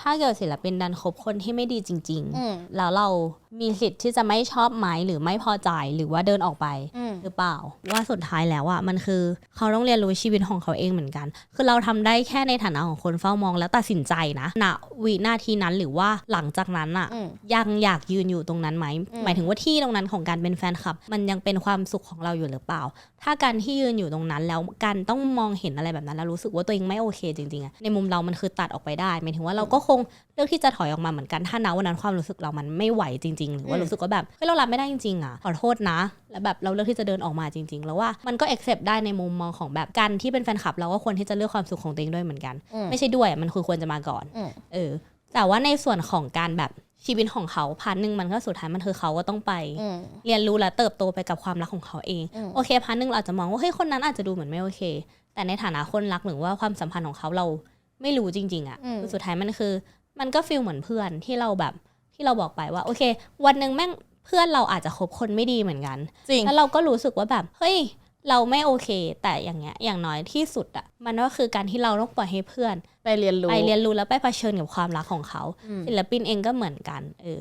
ถ้าเกิดศิลปินดันคบคนที่ไม่ดีจริงอืมๆแล้วเรามีสิทธิ์ที่จะไม่ชอบไหมหรือไม่พอใจหรือว่าเดินออกไป อืม หรือเปล่า ว่าสุดท้ายแล้วอะมันคือเขาต้องเรียนรู้ชีวิตของเขาเองเหมือนกัน คือเราทำได้แค่ในฐานะของคนเฝ้ามองแล้วตัดสินใจนะณวินาทีนั้นหรือว่าหลังจากนั้นอะอืมยังอยากยืนอยู่ตรงนั้นไหมอืมหมายถึงว่าที่ตรงนั้นของการเป็นแฟนคลับ มันยังเป็นความสุขของเราอยู่หรือเปล่า ถ้าการที่ยืนอยู่ตรงนั้นแล้วการต้องมองเห็นอะไรแบบนั้นแล้วรู้สึกว่าตัวเองไม่โอเคจริงๆอะในมุมเรามันคือตัดออกไปได้หมายถึงว่าเราก็คงเลือกที่จะถอยออกมาเหมือนกันถ้าณวันนั้นความรู้สึกเรามันไม่ไหวจริง ๆ หรือว่าอืมรู้สึกว่าแบบเฮ้ยเรารับไม่ได้จริงๆอะขอโทษนะ แล้วแบบเราเลือกที่จะเดินออกมาจริง ๆ แล้วว่ามันก็ accept ได้ในมุมมองของแบบการที่เป็นแฟนคลับเราก็ควรที่จะเลือกความสุขของตัวเองด้วยเหมือนกันอืมไม่ใช่ด้วยมันคือควรจะมาก่อนอืมเออแต่ว่าในส่วนของการแบบชีวิตของเขาพาร์ทหนึ่งมันก็สุดท้ายมันคือเขาก็ต้องไปอืมเรียนรู้และเติบโตไปกับความรักของเขาเองอืมโอเคพาร์ทหนึ่งเราอาจจะมองว่าเฮ้ยคนนั้นอาจจะดูเหมือนไม่โอเค แต่ในฐานะคนรักหรือว่าความสัมพันธ์ของเขาเราไม่รู้จริง ๆอะอืมคือสุดท้ายมันคือ มันก็ฟีลเหมือนเพื่อนที่เราแบบที่เราบอกไปว่า โอเค วันหนึ่งแม่ง เพื่อนเราอาจจะคบคนไม่ดีเหมือนกันจริงแล้วเราก็รู้สึกว่าแบบเฮ้ยเราไม่โอเค แต่อย่างเงี้ยอย่างน้อยที่สุดอะมันก็คือการที่เราต้องปล่อยให้เพื่อน ไปเรียนรู้ไปเรียนรู้แล้วไปเผชิญกับความรักของเขาอืมศิลปินเองก็เหมือนกันเออ